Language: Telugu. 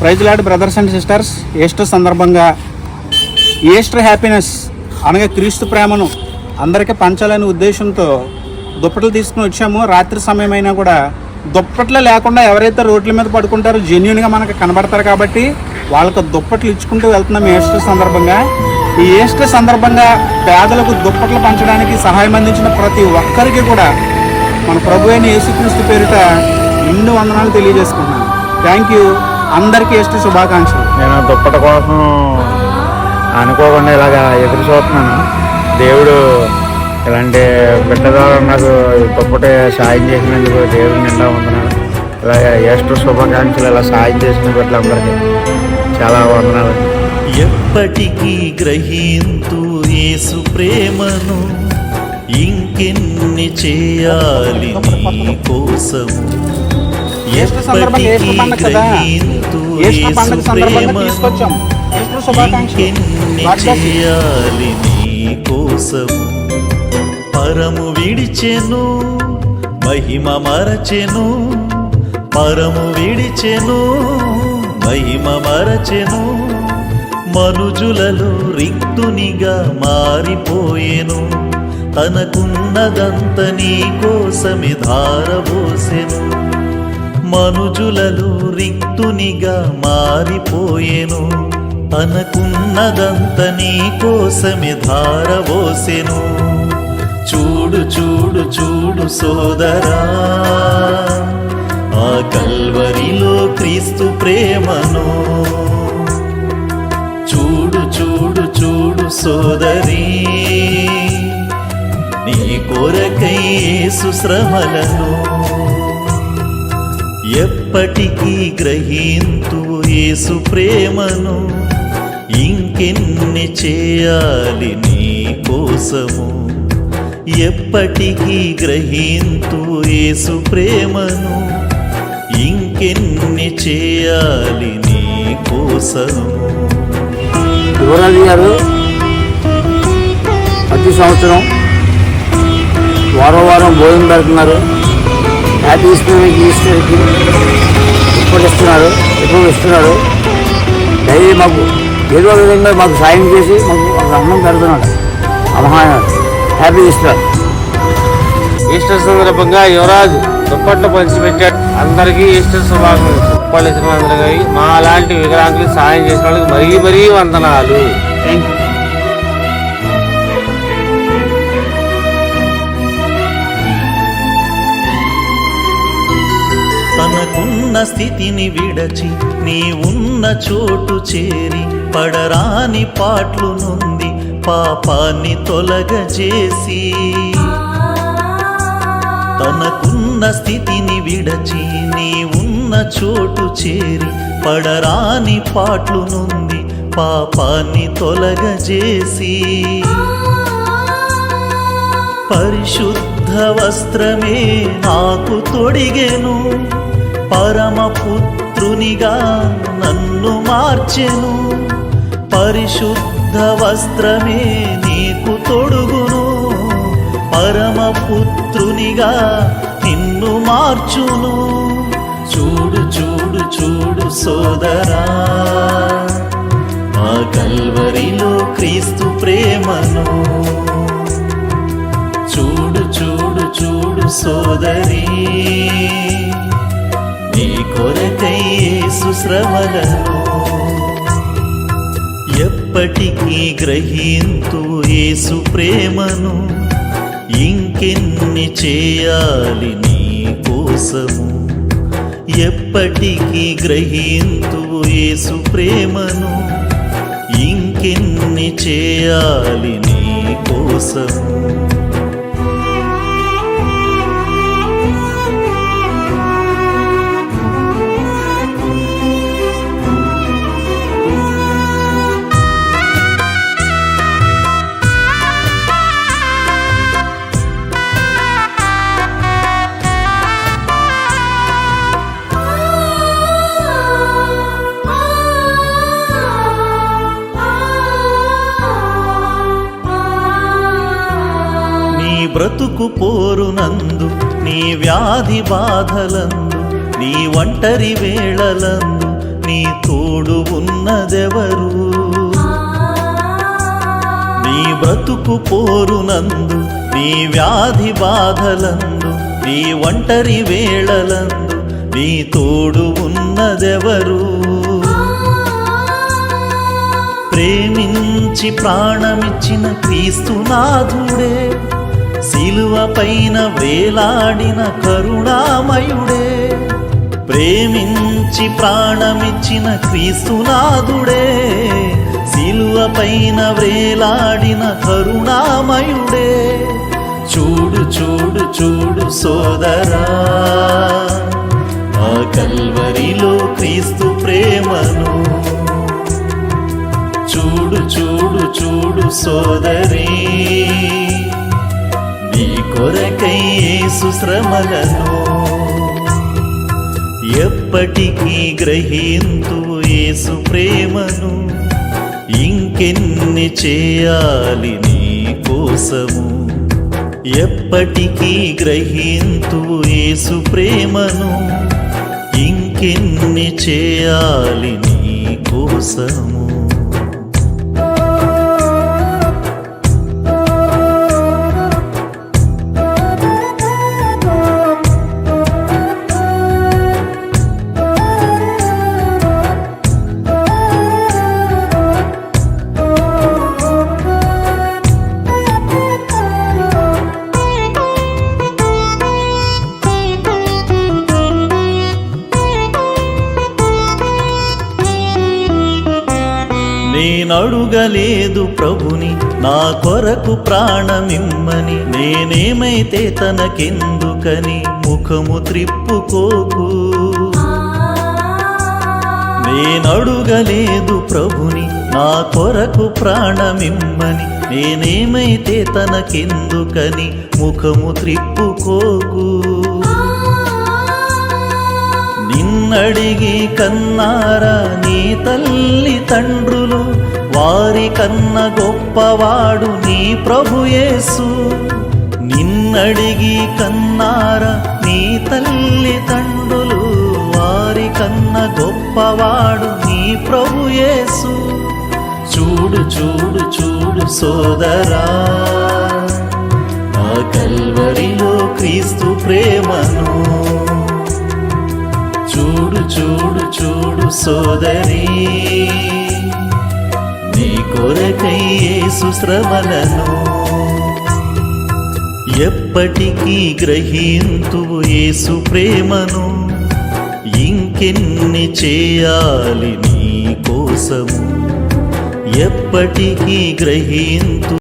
Praise Lord brothers and sisters Easter సందర్భంగా ఈస్టర్ హ్యాపీనెస్ అనగా క్రీస్తు ప్రేమను అందరికీ పంచాలనే ఉద్దేశంతో దుప్పట్లు తీసుకుని వచ్చాము. రాత్రి సమయం అయినా కూడా దుప్పట్లు లేకుండా ఎవరైతే రోడ్ల మీద పడుకుంటారో జెన్యున్గా మనకు కనబడతారు కాబట్టి వాళ్ళకు దుప్పట్లు ఇచ్చుకుంటూ వెళ్తున్నాం ఈస్టర్ సందర్భంగా. ఈ ఈస్టర్ సందర్భంగా పేదలకు దుప్పట్లు పంచడానికి సహాయం అందించిన ప్రతి ఒక్కరికి కూడా మన ప్రభు అయిన యేసుక్రీస్తు పేరిట ఎన్నో వందనాలు తెలియజేసుకుంటున్నాను. థ్యాంక్ యూ అందరికీ ఈస్టర్ శుభాకాంక్షలు. నేను దుప్పట కోసం అనుకోకుండా ఇలాగా ఎదురు చూస్తున్నాను. దేవుడు ఇలాంటి బిడ్డ ద్వారా నాకు దుప్పటి సాయం చేసినందుకు దేవుడు నిండా వందనాలు. ఇలాగ ఏస్టర్ శుభాకాంక్షలు ఇలా సాయం చేసిన బిడ్డలందరికీ చాలా వందనాలు. ఎప్పటికీ గ్రహింతు యేసు ప్రేమను ఇంకెన్ని చేయాలి నీ కోసము ఈస్టర్ సందర్భంగా ఎప్పటికీ ఈస్టర్ పండుగ కదా? గ్రహింతు ఈస్టర్ యేసు పండుగ సందర్భంగా ప్రేమను తీసుకొచ్చాం. ఈస్టర్ శుభాకాంక్షలు. ఇంకెన్ని God bless you. చేయాలి నీ కోసము? పరము విడిచెను మహిమ మరచెను. పరము విడిచెను మహిమ మరచెను. మనుజులలో రిక్తునిగా మారిపోయెను. తనకున్నదంత నీ కోసమి ధారబోసెను. మనుజులలో రిక్తునిగా మారిపోయేను. తనకున్నదంత నీ కోసమి ధారవోసెను చూడు చూడు చూడు సోదరా ఆ కల్వరిలో క్రీస్తు ప్రేమను. చూడు చూడు చూడు సోదరి నీ కొరకై యేసు శ్రమలను ఎప్పటికీ గ్రహింతు యేసు ప్రేమను ఇంకెన్ని చేయాలి నీ కోసము? ఎప్పటికీ గ్రహింతు యేసు ప్రేమను ఇంకెన్ని చేయాలి నీ కోసము? యువరాజు గారు ప్రతి సంవత్సరం వారం వారం భోజనం పెడుతున్నారు. హ్యాపీ ఈస్టర్కి ఈస్టర్కి ఇప్పుడు ఇస్తున్నారు ఇప్పుడు ఇస్తున్నారు డైలీ మాకు ఏదో విధంగా మాకు సాయం చేసి మాకు అన్నం పెడుతున్నాడు. అమహాయ హ్యాపీ ఈస్టర్ ఈస్టర్ సందర్భంగా యువరాజు దుప్పట్లు పంచిపెట్టాడు అందరికీ ఈస్టర్ శుభాకాంక్షలు. దుప్పట్లు అందరికీ మా లాంటి వికలాంగులకు సాయం చేసిన వాళ్ళకి మరీ మరీ వందనాలు. థ్యాంక్ యూ తనకున్న స్థితిని విడచి నీ ఉన్న చోటు చేరి పడరాని పాట్లు నుండి పాపాన్ని తొలగజేసి. తనకున్న స్థితిని విడచి నీ ఉన్న చోటు చేరి పడరాని పాట్లు నుండి పాపాన్ని తొలగజేసి. పరిశుద్ధ వస్త్రమే నాకు తొడిగెను. పరమపుత్రునిగా నన్ను మార్చెను. పరిశుద్ధ వస్త్రమే నీకు తొడుగును. పరమపుత్రునిగా నిన్ను మార్చును. చూడు చూడు చూడు సోదరా. ఆ కల్వరిలో క్రీస్తు ప్రేమను. చూడు చూడు చూడు సోదరీ. నీ కొరకై ఎప్పటికీ గ్రహింతు యేసు ప్రేమను ఇంకెన్ని చేయాలి నీ కోసము? ఎప్పటికీ గ్రహింతు యేసు ప్రేమను ఇంకెన్ని చేయాలి నీ కోసము? బ్రతుకు పోరునందు నీ వ్యాధి బాధలందు నీ ఒంటరి వేళలందు నీ తోడు ఉన్నదెవరు? నీ బ్రతుకు పోరునందు నీ వ్యాధి బాధలందు నీ ఒంటరి వేళలందు నీ తోడు ఉన్నదెవరు? ప్రేమించి ప్రాణమిచ్చిన క్రీస్తునాథుడే శిలువ పైన వేలాడిన కరుణామయుడే. ప్రేమించి ప్రాణమిచ్చిన క్రీస్తునాథుడే. శిలువ పైన వేలాడిన కరుణామయుడే. చూడు చూడు చూడు సోదరా. ఆ కల్వరిలో క్రీస్తు ప్రేమను. చూడు చూడు చూడు సోదరి. కొరకై సుశ్రమలను ఎప్పటికీ గ్రహింతు యేసు ప్రేమను ఇంకెన్ని చేయాలి నీ కోసము? ఎప్పటికీ గ్రహింతు యేసు ప్రేమను ఇంకెన్ని చేయాలి నీ కోసము? అడుగలేదు ప్రభుని. నా కొరకు ప్రాణమిమ్మని నేనేమైతే తనకెందుకని ముఖము త్రిప్పుకోకు. నేనడుగలేదు ప్రభుని నా కొరకు ప్రాణమిమ్మని నేనేమైతే తనకెందుకని ముఖము త్రిప్పుకోకు. నిన్నడిగి కన్నారా నీ తల్లి తండ్రులు? వారి కన్న గొప్పవాడు నీ ప్రభుయేసు నిన్నడిగి కన్నార నీ తల్లి తండ్రులు. వారి కన్న గొప్పవాడు నీ ప్రభుయేసు చూడు చూడు చూడు సోదరా. ఆ కల్వరిలో క్రీస్తు ప్రేమను. చూడు చూడు చూడు సోదరి. కొరకై సుశ్రమలను ఎప్పటికీ గ్రహింతువు యేసు ప్రేమను ఇంకెన్ని చేయాలి నీ కోసము? ఎప్పటికీ గ్రహింతు